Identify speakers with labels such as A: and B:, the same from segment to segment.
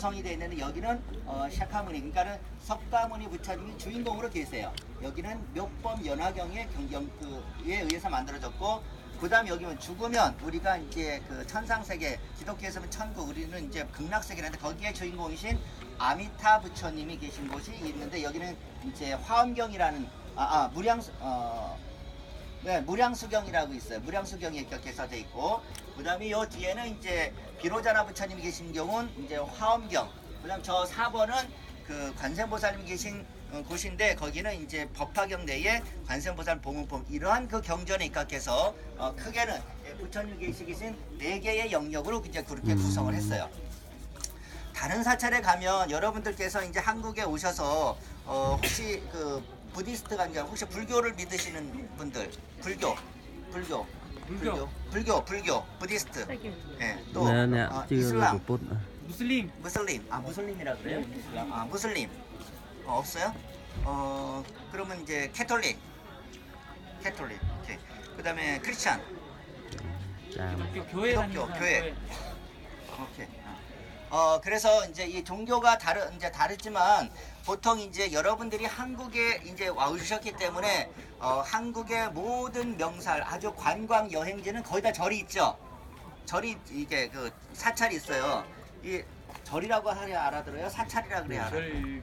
A: 구성이 되어 있는데 여기는 어, 샤카무니 그러니까는 석가모니 부처님이 주인공으로 계세요. 여기는 묘법 연화경의 경경그에 의해서 만들어졌고 그다음 에 여기는 죽으면 우리가 이제 그 천상 세계 기독교에서는 천국 우리는 이제 극락 세계인데 거기에 주인공이신 아미타 부처님이 계신 곳이 있는데 여기는 이제 화엄경이라는 아, 아 무량 어 네, 무량수경이라고 있어요. 무량수경이 이렇게 써져 있고, 그 다음에 요 뒤에는 이제 비로자나 부처님이 계신 경우는 이제 화엄경. 그 다음 저 4번은 그 관세음보살님이 계신 어, 곳인데, 거기는 이제 법화경 내에 관세음보살 보문품, 이러한 그 경전에 입각해서, 어, 크게는 예, 부처님 계시신 네 개의 영역으로 이제 그렇게 구성을 했어요. 다른 사찰에 가면 여러분들께서 이제 한국에 오셔서 어 혹시 그 부디스트가 아니라 혹시 불교를 믿으시는 분들 불교 불교
B: 불교.
A: 불교 불교 부디스트. 예또 네,
C: 네. 아,
A: 이슬람.
B: 무슬림.
A: 무슬림. 아 무슬림이라 그래요? 네, 아 무슬림. 어, 없어요? 어 그러면 이제 캐톨릭. 캐톨릭. 오케이. 그다음에 크리스찬
B: 기독교 교회
A: 기독교 교회. 오케이. 아. 그래서 이제 이 종교가 다르 이제 다르지만 보통 이제 여러분들이 한국에 이제 와오셨기 때문에 어 한국의 모든 명살 아주 관광 여행지는 거의 다 절이 있죠. 절이 이게 그 사찰이 있어요. 이 절이라고 하려 알아들어요? 사찰이라 그래야 알아.
B: 절들이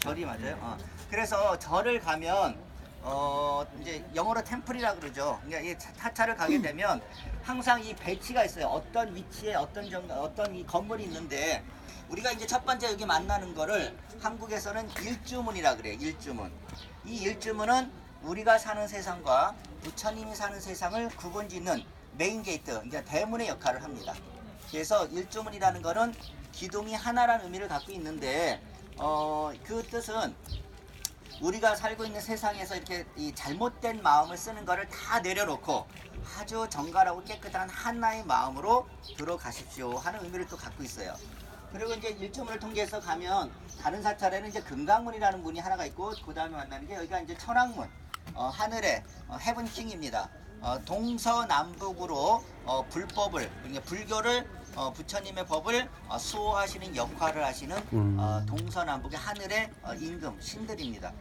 A: 절이 맞아요. 어. 그래서 절을 가면 어 이제 영어로 템플이라 그러죠. 그러니까 이 사- 사찰을 가게 되면 항상 이 배치가 있어요. 어떤 위치에 어떤 정 어떤 이 건물이 있는데 우리가 이제 첫 번째 여기 만나는 거를 한국에서는 일주문이라 그래요. 일주문. 이 일주문은 우리가 사는 세상과 부처님이 사는 세상을 구분짓는 메인 게이트, 이제 대문의 역할을 합니다. 그래서 일주문이라는 거는 기둥이 하나라는 의미를 갖고 있는데 어, 그 뜻은 우리가 살고 있는 세상에서 이렇게 이 잘못된 마음을 쓰는 거를 다 내려놓고 아주 정갈하고 깨끗한 하나의 마음으로 들어가십시오 하는 의미를 또 갖고 있어요. 그리고 이제 일주문을 통해서 가면 다른 사찰에는 이제 금강문이라는 문이 하나가 있고 그 다음에 만나는 게 여기가 이제 천왕문 어, 하늘의 어, 헤븐킹입니다. 어, 동서남북으로 어, 불법을 그러니까 불교를 어, 부처님의 법을 어, 수호하시는 역할을 하시는
C: 음.
A: 어, 동서남북의 하늘의 어, 임금 신들입니다.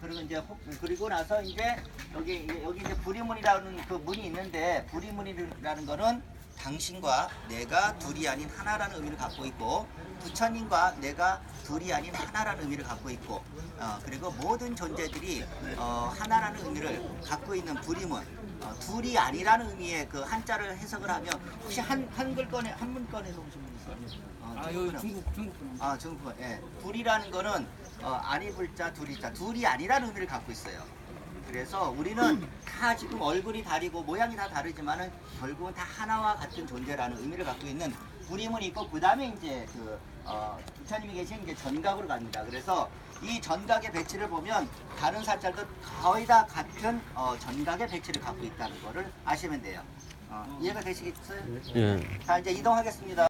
A: 그리고 이제 혹- 그리고 나서 이제 여기 여기 이제 부리문이라는 그 문이 있는데 부리문이라는 거는 당신과 내가 둘이 아닌 하나라는 의미를 갖고 있고 부처님과 내가 둘이 아닌 하나라는 의미를 갖고 있고 어, 그리고 모든 존재들이 어, 하나라는 의미를 갖고 있는 부리문 어, 둘이 아니라는 의미의 그 한자를 해석을 하면 혹시 한 한글권에 한문권에서 오신 분 있어요? 어,
B: 아 여기 중국 중국 분
A: 아, 중국. 예. 둘이라는 거는 어, 아니 불자 둘이자 둘이 아니라는 의미를 갖고 있어요. 그래서 우리는 다 지금 얼굴이 다르고 모양이 다 다르지만은 결국은 다 하나와 같은 존재라는 의미를 갖고 있는 부림은 있고 그 다음에 이제 그 어, 부처님이 계신 이제 전각으로 갑니다. 그래서 이 전각의 배치를 보면 다른 사찰도 거의 다 같은 어, 전각의 배치를 갖고 있다는 거를 아시면 돼요. 어, 이해가 되시겠어요?
C: 예
A: 자 이제 이동하겠습니다.